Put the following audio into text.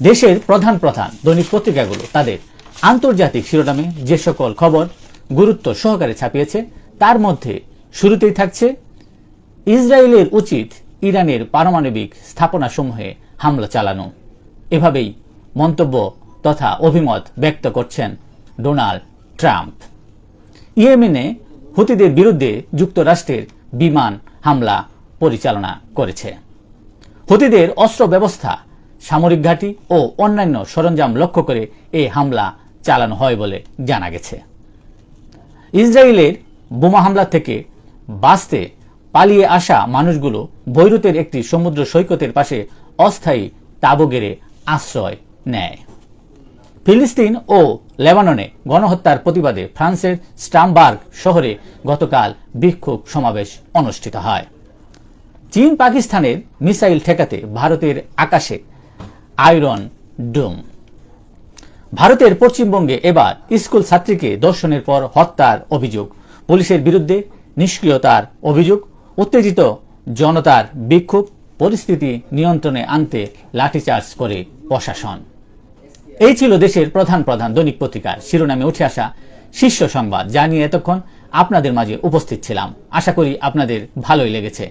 দেশের প্রধান প্রধান দৈনিক পত্রিকাগুলো তাদের আন্তর্জাতিক শিরোনামে যে সকল খবর গুরুত্ব সহকারে ছাপিয়েছে, তার মধ্যে শুরুতেই থাকছে, ইসরায়েলের উচিত ইরানের পারমাণবিক স্থাপনাসমূহে হামলা চালানো। এভাবেই মন্তব্য তথা অভিমত ব্যক্ত করছেন ডোনাল্ড ট্রাম্প। ইয়েমেনে হুতিদের বিরুদ্ধে যুক্তরাষ্ট্রের বিমান হামলা পরিচালনা করেছে। হুতিদের অস্ত্র ব্যবস্থা সামরিক ঘাঁটি ও অন্যান্য সরঞ্জাম লক্ষ্য করে এই হামলা চালানো হয় বলে জানা গেছে। ইসরায়েলের বোমা হামলা থেকে বাঁচতে পালিয়ে আসা মানুষগুলো বৈরুতের একটি সমুদ্র সৈকতের পাশে অস্থায়ী তাঁবু গেড়ে আশ্রয় নেয়। ফিলিস্তিন ও লেবাননে গণহত্যার প্রতিবাদে ফ্রান্সের স্টামবার্গ শহরে গতকাল বিক্ষোভ সমাবেশ অনুষ্ঠিত হয়। চীন পাকিস্তানের মিসাইল ঠেকাতে ভারতের আকাশে আয়রন ডুম। ভারতের পশ্চিমবঙ্গে এবার স্কুল ছাত্রীকে দর্শনের পর হত্যার অভিযোগ। পুলিশের বিরুদ্ধে নিষ্ক্রিয়তার অভিযোগ। উত্তেজিত জনতার বিক্ষোভ। পরিস্থিতি নিয়ন্ত্রণে আনতে লাঠিচার্জ করে প্রশাসন। এই ছিল দেশের প্রধান প্রধান দৈনিক পত্রিকার শিরোনামে উঠে আসা শীর্ষ সংবাদ। যা নিয়ে এতক্ষণ আপনাদের মাঝে উপস্থিত ছিলাম। আশা করি আপনাদের ভালোই লেগেছে।